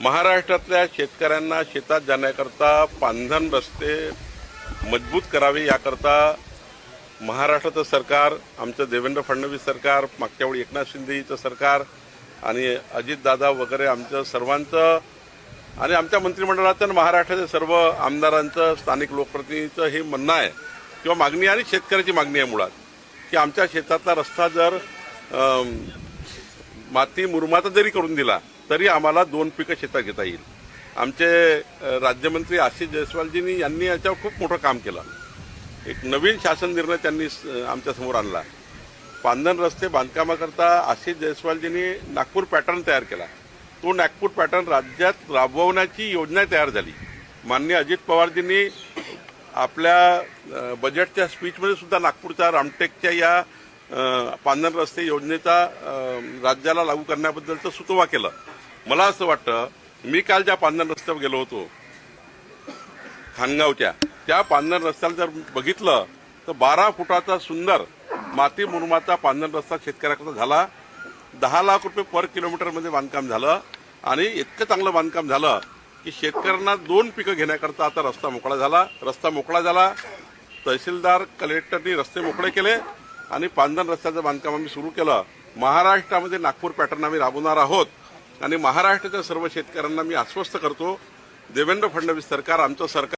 महाराष्ट्रातल्या शेतकऱ्यांना शेतात जाण्याकरता पांधन रस्ते मजबूत करावे याकरता महाराष्ट्राचं सरकार आमचं देवेंद्र फडणवीस सरकार मागच्या वेळी एकनाथ शिंदेचं सरकार आणि अजितदादा वगैरे आमचं सर्वांचं आणि आमच्या मंत्रिमंडळाचं आणि महाराष्ट्राच्या सर्व आमदारांचं स्थानिक लोकप्रतिनिधीचं हे म्हणणं आहे किंवा मागणी आणि शेतकऱ्याची मागणी आहे मुळात की आमच्या शेतातला रस्ता जर माती मुरमाचा जरी करून दिला तरी आम्हाला दोन पिकं शेतात घेता येईल. आमचे राज्यमंत्री आशिष जयस्वालजींनी यांनी याच्यावर खूप मोठं काम केलं. एक नवीन शासन निर्णय त्यांनी आमच्यासमोर आणला. पांधन रस्ते बांधकामाकरता आशिष जयस्वालजींनी नागपूर पॅटर्न तयार केला. तो नागपूर पॅटर्न राज्यात राबवण्याची योजना तयार झाली. माननीय अजित पवारजींनी आपल्या बजेटच्या स्पीचमध्ये सुद्धा नागपूरच्या रामटेकच्या या पांधन रस्ते योजनेचा राज्याला लागू करण्याबद्दलचं सुतोवा केलं. मला असं वाटतं मी काल ज्या पांधन रस्त्यावर गेलो होतो खानगावच्या त्या पांधन रस्त्याला जर बघितलं तर बारा फुटाचा सुंदर माती मुरमाचा पांधन रस्ता शेतकऱ्याकरता झाला. दहा लाख रुपये पर किलोमीटरमध्ये बांधकाम झालं. आणि इतकं चांगलं बांधकाम झालं की शेतकऱ्यांना दोन पिकं घेण्याकरता आता रस्ता मोकळा झाला. रस्ता मोकळा झाला. तहसीलदार कलेक्टरनी रस्ते मोकळे केले. आणि पांधन रस्त्याचं बांधकाम आम्ही सुरू केलं. महाराष्ट्रामध्ये नागपूर पॅटर्न आम्ही राबवणार आहोत. आणि महाराष्ट्राच्या सर्व शेतकऱ्यांना मी आश्वस्त करतो देवेंद्र फडणवीस सरकार आमचं सरकार